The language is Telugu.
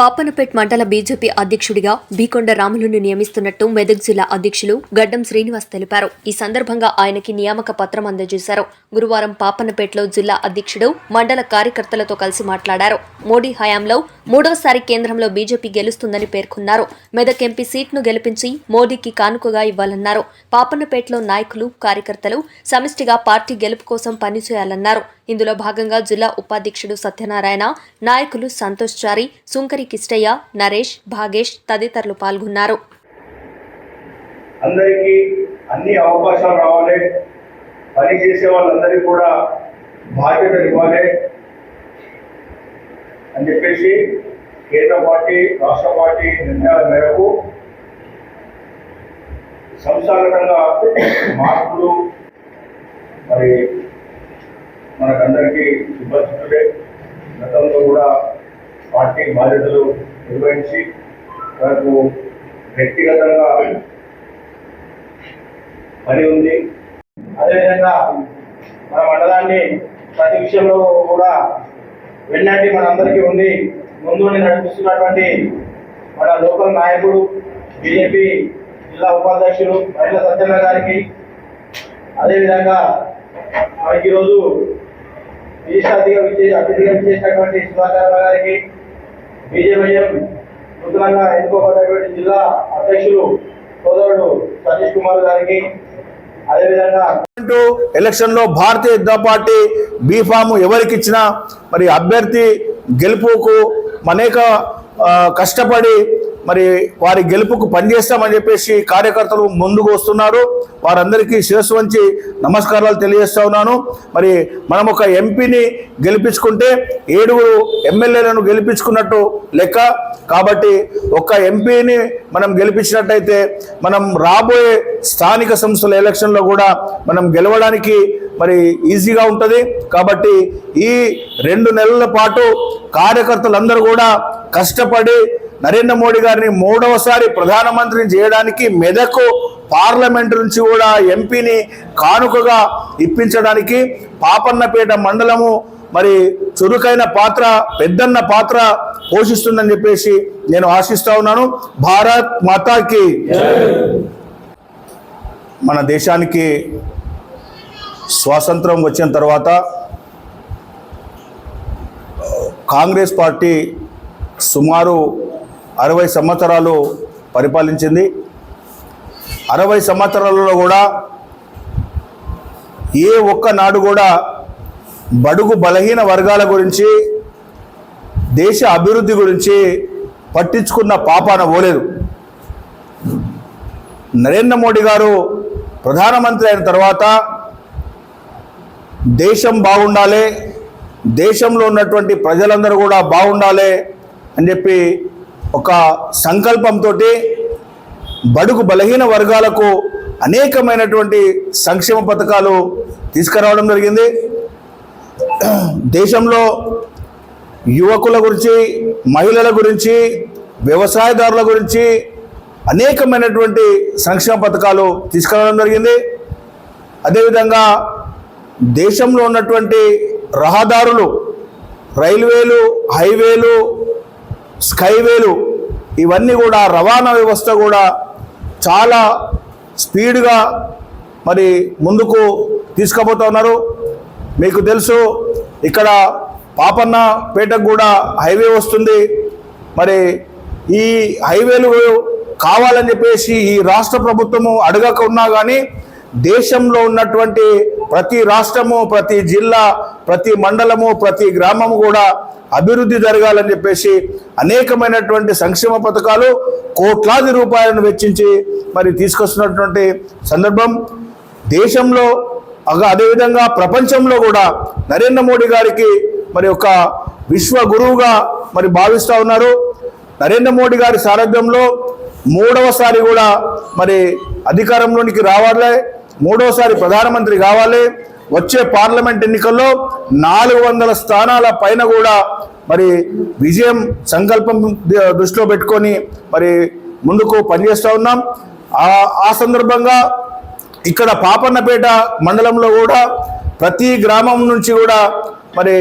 పాపనపేట్ మండల బీజేపీ అధ్యక్షుడిగా బీకొండ రాములును నియమిస్తున్నట్టు మెదక్ జిల్లా అధ్యక్షులు గడ్డం శ్రీనివాస్ తెలిపారు. ఈ సందర్భంగా ఆయనకి నియామక పత్రం అందజేశారు. గురువారం పాపనపేటలో జిల్లా అధ్యక్షుడు మండల కార్యకర్తలతో కలిసి మాట్లాడారు. మోడీ హయాంలో మూడవసారి కేంద్రంలో బీజేపీ గెలుస్తుందని పేర్కొన్నారు. మెదక్ ఎంపీ సీట్ను గెలిపించి మోడీకి కానుకగా ఇవ్వాలన్నారు. పాపన్నపేటలో నాయకులు కార్యకర్తలు సమిష్టిగా పార్టీ గెలుపు కోసం పనిచేయాలన్నారు. ఇందులో భాగంగా జిల్లా ఉపాధ్యక్షుడు సత్యనారాయణ నాయకులు సంతోష్ చారి సుంకరి కిష్టయ్య నరేష్ భాగేష్ తదితరులు పాల్గొన్నారు. అందరికీ అన్ని అవకాశాలు రావాలి. పని చేసే వాళ్ళందరికీ కూడా బాధ్యత ఇవ్వాలి అని చెప్పేసి కేంద్ర పార్టీ రాష్ట్ర పార్టీ నిర్ణయాల మేరకు సంస్థాగతంగా మార్పులు మరి మనకందరికీ సుపరిచితుడే గతంలో కూడా పార్టీ బాధ్యతలు నిర్వహించి మనకు వ్యక్తిగతంగా పని ఉంది. అదేవిధంగా మన మండలాన్ని ప్రతి విషయంలో కూడా వెన్నంటి మనందరికీ ఉండి ముందుని నడిపిస్తున్నటువంటి మన లోకల్ నాయకుడు బీజేపీ జిల్లా ఉపాధ్యక్షులు మహిళ సత్యన్న గారికి. అదేవిధంగా మనకి ఈరోజు విశేషాధిగా అతిథిగా విచ్చే- అతిథిగా విచ్చేసినటువంటి సుధాకర్ గారికి బీజేపీ నూతనంగా ఎన్నుకోబడినటువంటి జిల్లా అధ్యక్షులు సోదరుడు సతీష్ కుమార్ గారికి అదేవిధంగా ఎలక్షన్లో భారతీయ జనతా పార్టీ బీఫామ్ ఎవరికి ఇచ్చినా మరి అభ్యర్థి గెలుపుకు అనేక కష్టపడి మరి వారి గెలుపుకు పనిచేస్తామని చెప్పేసి కార్యకర్తలు ముందుకు వస్తున్నారు. వారందరికీ శిరస్సు వంచి నమస్కారాలు తెలియజేస్తా ఉన్నాను. మరి మనం ఒక ఎంపీని గెలిపించుకుంటే ఏడుగురు ఎమ్మెల్యేలను గెలిపించుకున్నట్టు లెక్క. కాబట్టి ఒక ఎంపీని మనం గెలిపించినట్టయితే మనం రాబోయే స్థానిక సంస్థల ఎలక్షన్లో కూడా మనం గెలవడానికి మరి ఈజీగా ఉంటుంది. కాబట్టి ఈ రెండు నెలల పాటు కార్యకర్తలందరూ కూడా కష్టపడి నరేంద్ర మోడీ గారిని మూడవసారి ప్రధానమంత్రిని చేయడానికి మెదకు పార్లమెంట్ నుంచి కూడా ఎంపీని కానుకగా ఇప్పించడానికి పాపన్నపేట మండలము మరి చురుకైన పాత్ర పెద్దన్న పాత్ర పోషిస్తుందని చెప్పేసి నేను ఆశిస్తా ఉన్నాను. భారత్ మాతాకి మన దేశానికి స్వాతంత్రం వచ్చిన తర్వాత కాంగ్రెస్ పార్టీ సుమారు అరవై సంవత్సరాలు పరిపాలించింది. అరవై సంవత్సరాలలో కూడా ఏ ఒక్క నాడు కూడా బడుగు బలహీన వర్గాల గురించి దేశ అభివృద్ధి గురించి పట్టించుకున్న పాపాన పోలేదు. నరేంద్ర మోడీ గారు ప్రధానమంత్రి అయిన తర్వాత దేశం బాగుండాలి దేశంలో ఉన్నటువంటి ప్రజలందరూ కూడా బాగుండాలి అని చెప్పి ఒక సంకల్పంతో బడుగు బలహీన వర్గాలకు అనేకమైనటువంటి సంక్షేమ పథకాలు తీసుకురావడం జరిగింది. దేశంలో యువకుల గురించి మహిళల గురించి వ్యవసాయదారుల గురించి అనేకమైనటువంటి సంక్షేమ పథకాలు తీసుకురావడం జరిగింది. అదేవిధంగా దేశంలో ఉన్నటువంటి రహదారులు రైల్వేలు హైవేలు స్కైవేలు ఇవన్నీ కూడా రవాణా వ్యవస్థ కూడా చాలా స్పీడ్గా మరి ముందుకు తీసుకుపోతున్నారు. మీకు తెలుసు ఇక్కడ పాపన్న పేటకు కూడా హైవే వస్తుంది. మరి ఈ హైవేలు కావాలని చెప్పేసి ఈ రాష్ట్ర ప్రభుత్వము అడగకున్నా కానీ దేశంలో ఉన్నటువంటి ప్రతి రాష్ట్రము ప్రతి జిల్లా ప్రతి మండలము ప్రతి గ్రామము కూడా అభివృద్ధి జరగాలని చెప్పేసి అనేకమైనటువంటి సంక్షేమ పథకాలు కోట్లాది రూపాయలను వెచ్చించి మరి తీసుకొస్తున్నటువంటి సందర్భం. దేశంలో అగ- అదేవిధంగా ప్రపంచంలో కూడా నరేంద్ర మోడీ గారికి మరి ఒక విశ్వ గురువుగా మరి భావిస్తూ ఉన్నారు. నరేంద్ర మోడీ గారి సారథ్యంలో మూడవసారి కూడా మరి అధికారంలోనికి రావాలి. మూడోసారి ప్రధానమంత్రి కావాలి. వచ్చే పార్లమెంట్ ఎన్నికల్లో నాలుగు వందల స్థానాల పైన కూడా మరి విజయం సంకల్పం దృష్టిలో పెట్టుకొని మరి ముందుకు పనిచేస్తూ ఉన్నాం. ఆ సందర్భంగా ఇక్కడ పాపన్నపేట మండలంలో కూడా ప్రతి గ్రామం నుంచి కూడా మరి